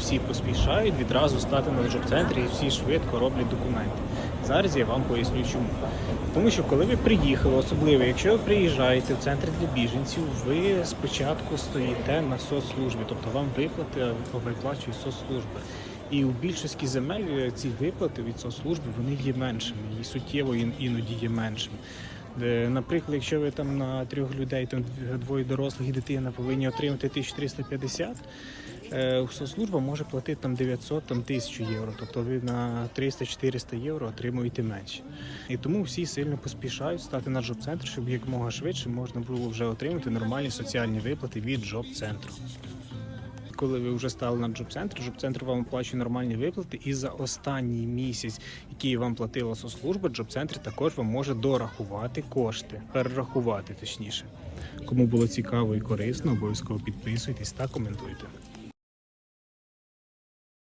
всі поспішають відразу стати на джоб-центрі і всі швидко роблять документи. Зараз я вам поясню чому. Тому що коли ви приїхали, особливо якщо ви приїжджаєте в центр для біженців, ви спочатку стоїте на соцслужбі, тобто вам виплати виплачують соцслужби. І у більшості земель е, ці виплати від соцслужби вони є меншими і суттєво іноді є меншими. Е, Наприклад, якщо ви там на трьох людей, там двоє дорослих і дитина повинні отримати 1350, е, соцслужба може платити там 900, там 1000 євро. Тобто ви на 300-400 євро отримуєте менше. І тому всі сильно поспішають стати на джоб-центр, щоб якомога швидше можна було вже отримати нормальні соціальні виплати від джоб-центру. Коли ви вже стали на джоб-центр, джоб-центр вам оплачує нормальні виплати, і за останній місяць, який вам платила соцслужба, джоб-центр також вам може дорахувати кошти, перерахувати точніше. Кому було цікаво і корисно, обов'язково підписуйтесь та коментуйте.